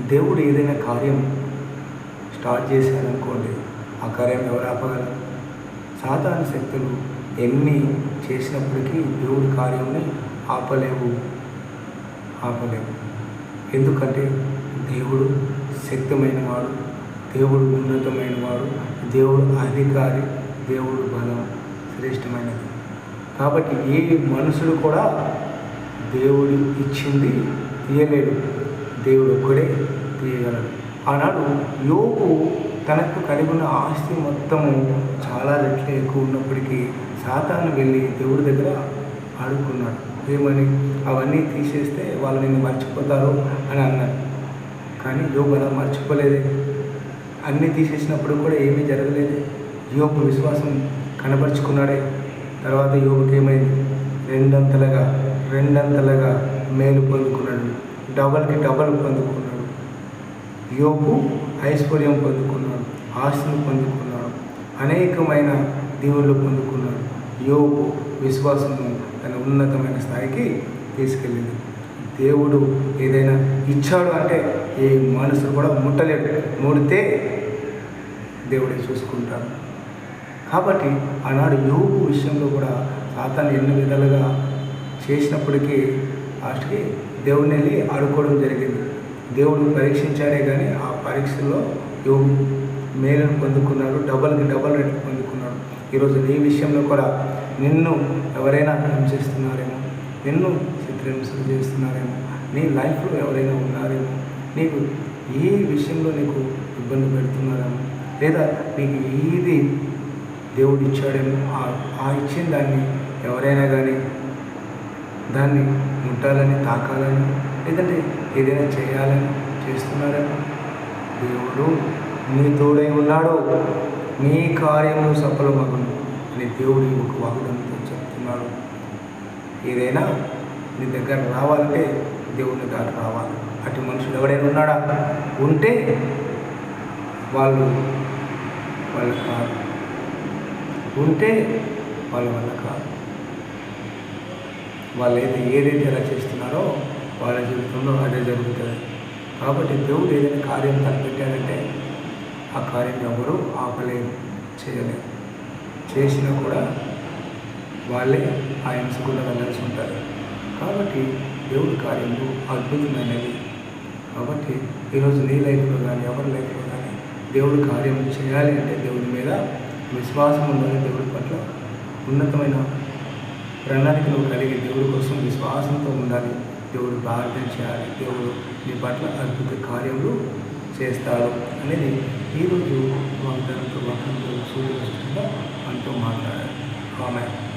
దేవుడు ఏదైనా కార్యం స్టార్ట్ చేశారనుకోండి ఆ కార్యం ఎవరు ఆపగలరు? సాధారణ శక్తులు ఎన్ని చేసినప్పటికీ దేవుడి కార్యంని ఆపలేవు. ఆపలేవు. ఎందుకంటే దేవుడు శక్తమైన వాడు దేవుడు ఉన్నతమైన వాడు దేవుడు అధికారి దేవుడు బలం శ్రేష్టమైనది. కాబట్టి ఏ మనుషుడు కూడా దేవుడు ఇచ్చింది తీయలేడు దేవుడు ఒక్కడే తీయగలడు. ఆనాడు యోగు తనకు కలిగి ఉన్న ఆస్తి మొత్తము చాలా రెట్లు ఎక్కువ ఉన్నప్పటికీ సాతాను వెళ్ళి దేవుడి దగ్గర ఆడుకున్నాడు. ఏమని? అవన్నీ తీసేస్తే వాళ్ళు నిన్ను మర్చిపోతారు అని అన్నారు కానీ యోగు అలా మర్చిపోలేదే. అన్నీ తీసేసినప్పుడు కూడా ఏమీ జరగలేదు. యోగు విశ్వాసం కనబరుచుకున్నాడే. తర్వాత యోగుకి ఏమైంది రెండంతలుగా రెండంతలుగా మేలు పొందుకున్నాడు. డబల్కి డబల్ పొందుకున్నాడు. యోగు ఐశ్వర్యం పొందుకున్నాడు. ఆస్తులు పొందుకున్నాడు. అనేకమైన దీవులు పొందుకున్నాడు. యోగు విశ్వాసము తన ఉన్నతమైన స్థాయికి తీసుకెళ్ళింది. దేవుడు ఏదైనా ఇచ్చాడు అంటే ఏ మనుషులు కూడా ముట్టలేడు. ముడితే దేవుడే చూసుకుంటాడు. కాబట్టి ఆనాడు యోగు విషయంలో కూడా సాతాన్ని ఎన్ని విధాలుగా చేసినప్పటికీ లాస్ట్కి దేవుడిని వెళ్ళి ఆడుకోవడం జరిగింది. దేవుడు పరీక్షించాడే కానీ ఆ పరీక్షలో యోగు మేలును పొందుకున్నాడు డబల్కి డబల్ రేట్లు పొందుకున్నాడు. ఈరోజు నీ విషయంలో కూడా నిన్ను ఎవరైనా హింసిస్తున్నారేమో నిన్ను చిత్రహింసలు చేస్తున్నారేమో నీ లైఫ్లో ఎవరైనా ఉన్నారేమో నీకు ఏ విషయంలో నీకు ఇబ్బంది పెడుతున్నారేమో లేదా నీకు ఏది దేవుడు ఇచ్చాడేమో ఆ- ఆ ఇచ్చిన దాన్ని ఎవరైనా కానీ దాన్ని ముట్టాలని తాకాలని లేదంటే ఏదైనా చేయాలని చేస్తున్నారేమో? దేవుడు నీ తోడై ఉన్నాడు. నీ కార్యము సఫలమగును అని దేవుడు ఒక వాగ్దానంతో చెప్తున్నాడు. ఏదైనా నీ దగ్గర రావాలంటే దేవుని దాటి రావాలి. అటు మనుషులు ఎవడైనా ఉన్నాడా? ఉంటే వాళ్ళు వాళ్ళ కాదు. ఉంటే వాళ్ళ వల్ల కాదు. వాళ్ళు అయితే ఏదైతే ఎలా చేస్తున్నారో వాళ్ళ జీవితంలో అదే జరుగుతుంది. కాబట్టి దేవుడు ఏదైనా కార్యం తలపెట్టాడంటే ఆ కార్యం ఎవరు ఆపలేరు చేయలేరు చేసినా కూడా వాళ్ళే ఆ హింసకుండా వెళ్ళాల్సి ఉంటారు కాబట్టి దేవుడి కార్యము అద్భుతమైనవి కాబట్టి ఈరోజు నీ లైఫ్లో కానీ ఎవరి లైఫ్లో కానీ దేవుడి కార్యం చేయాలి అంటే దేవుడి మీద విశ్వాసం ఉన్నది దేవుడి పట్ల ఉన్నతమైన ప్రణాళికలు కలిగి దేవుడి కోసం విశ్వాసంతో ఉండాలి. దేవుడు ప్రార్థన చేయాలి. దేవుడు మీ పట్ల అద్భుత కార్యములు చేస్తాడు అనేది ఈరోజు వాగ్దానంతో వాగ్దానంతో సూర్యుడు మనతో మాట్లాడారు. ఆమె